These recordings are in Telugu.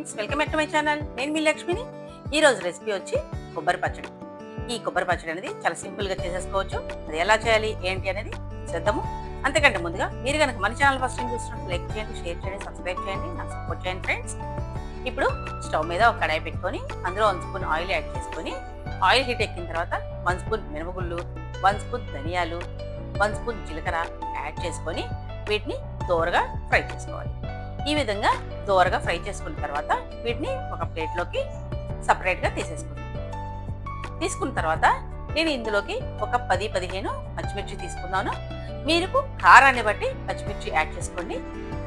Friends welcome back to my channel నేను మీ లక్ష్మిని. ఈ రోజు రెసిపీ వచ్చి కొబ్బరి పచ్చడి. ఈ కొబ్బరి పచ్చడి అనేది చాలా సింపుల్గా చేసేసుకోవచ్చు. అది ఎలా చేయాలి ఏంటి అనేది చేద్దాము. అంతకంటే ముందుగా మీరు కనుక మన ఛానల్ ఫస్ట్ టైం చూస్తున్నట్టు లైక్ చేయండి షేర్ చేయండి సబ్స్క్రైబ్ చేయండి నాకు సపోర్ట్ చేయండి ఫ్రెండ్స్ ఇప్పుడు స్టవ్ మీద ఒక కడాయి పెట్టుకొని అందులో వన్ స్పూన్ ఆయిల్ యాడ్ చేసుకొని ఆయిల్ హీట్ ఎక్కిన తర్వాత వన్ స్పూన్ మినపగుళ్ళు వన్ స్పూన్ ధనియాలు వన్ స్పూన్ జీలకర్ర యాడ్ చేసుకొని వీటిని దోరగా ఫ్రై చేసుకోవాలి. ఈ విధంగా దోరగా ఫ్రై చేసుకున్న తర్వాత వీటిని ఒక ప్లేట్లోకి సపరేట్గా తీసేసుకుంటాం తీసుకున్న తర్వాత నేను ఇందులోకి ఒక పది పదిహేను పచ్చిమిర్చి తీసుకున్నాను. మీరు కారాన్ని బట్టి పచ్చిమిర్చి యాడ్ చేసుకోండి.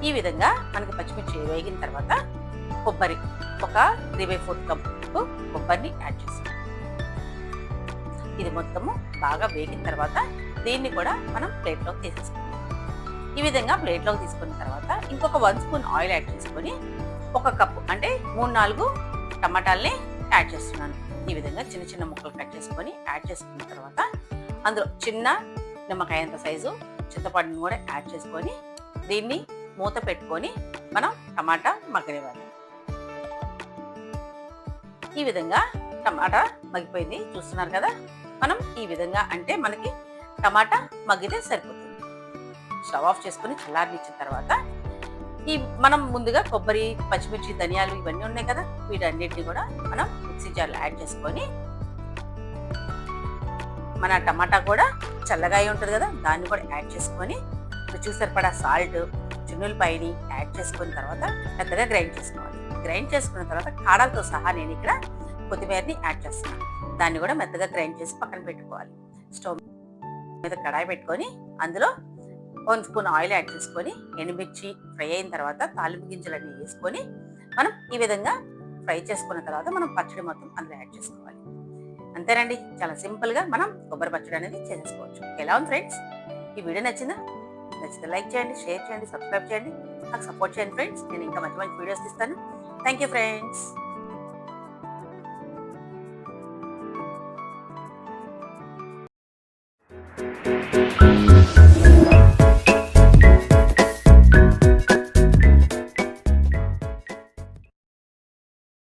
ఈ విధంగా మనకి పచ్చిమిర్చి వేగిన తర్వాత కొబ్బరి ఒక త్రీ బై ఫోర్త్ కప్పు కొబ్బరిని యాడ్ చేసుకోండి. ఇది మొత్తము బాగా వేగిన తర్వాత దీన్ని కూడా మనం ప్లేట్లోకి తీసేసుకుంటాం ఈ విధంగా ప్లేట్లోకి తీసుకున్న తర్వాత ఇంకొక వన్ స్పూన్ ఆయిల్ యాడ్ చేసుకొని ఒక కప్పు అంటే మూడు నాలుగు టమాటాలని యాడ్ చేస్తున్నాను. ఈ విధంగా చిన్న చిన్న ముక్కలు కట్ చేసుకొని యాడ్ చేసుకున్న తర్వాత అందులో చిన్న నిమ్మకాయంత సైజు చింతపండుని కూడా యాడ్ చేసుకొని దీన్ని మూత పెట్టుకొని మనం టమాటా మగ్గనివ్వాలి. ఈ విధంగా టమాటా మగ్గిపోయింది. చూస్తున్నారు కదా? మనం ఈ విధంగా అంటే మనకి టమాటా మగ్గితే సరిపోతుంది. స్టవ్ ఆఫ్ చేసుకుని చల్లారనిచ్చిన తర్వాత ఈ మనం ముందుగా కొబ్బరి పచ్చిమిర్చి ధనియాలు ఇవన్నీ ఉన్నాయి కదా వీటన్నిటిని కూడా మనం మిక్సీ జార్లో యాడ్ చేసుకొని మన టమాటా కూడా చల్లగా ఉంటుంది కదా దాన్ని కూడా యాడ్ చేసుకొని రుచికి సరిపడా సాల్ట్ చున్నులపైని యాడ్ చేసుకున్న తర్వాత పెద్దగా గ్రైండ్ చేసుకోవాలి. గ్రైండ్ చేసుకున్న తర్వాత కాడలతో సహా నేను ఇక్కడ కొత్తిమీరని యాడ్ చేస్తున్నాను. దాన్ని కూడా మెత్తగా గ్రైండ్ చేసి పక్కన పెట్టుకోవాలి. స్టవ్ మీద కడాయి పెట్టుకొని అందులో వన్ స్పూన్ ఆయిల్ యాడ్ చేసుకొని ఎండుమిర్చి ఫ్రై అయిన తర్వాత తాలింపు గింజలన్నీ వేసుకొని మనం ఈ విధంగా ఫ్రై చేసుకున్న తర్వాత మనం పచ్చడి మొత్తం అందులో యాడ్ చేసుకోవాలి. అంతేనండి. చాలా సింపుల్గా మనం కొబ్బరి పచ్చడి అనేది చేసేసుకోవచ్చు ఎలా ఉంది ఫ్రెండ్స్? ఈ వీడియో నచ్చిందా? నచ్చితే లైక్ చేయండి షేర్ చేయండి సబ్స్క్రైబ్ చేయండి. నాకు సపోర్ట్ చేయండి ఫ్రెండ్స్. నేను ఇంకా మంచి మంచి వీడియోస్ ఇస్తాను thank you friends.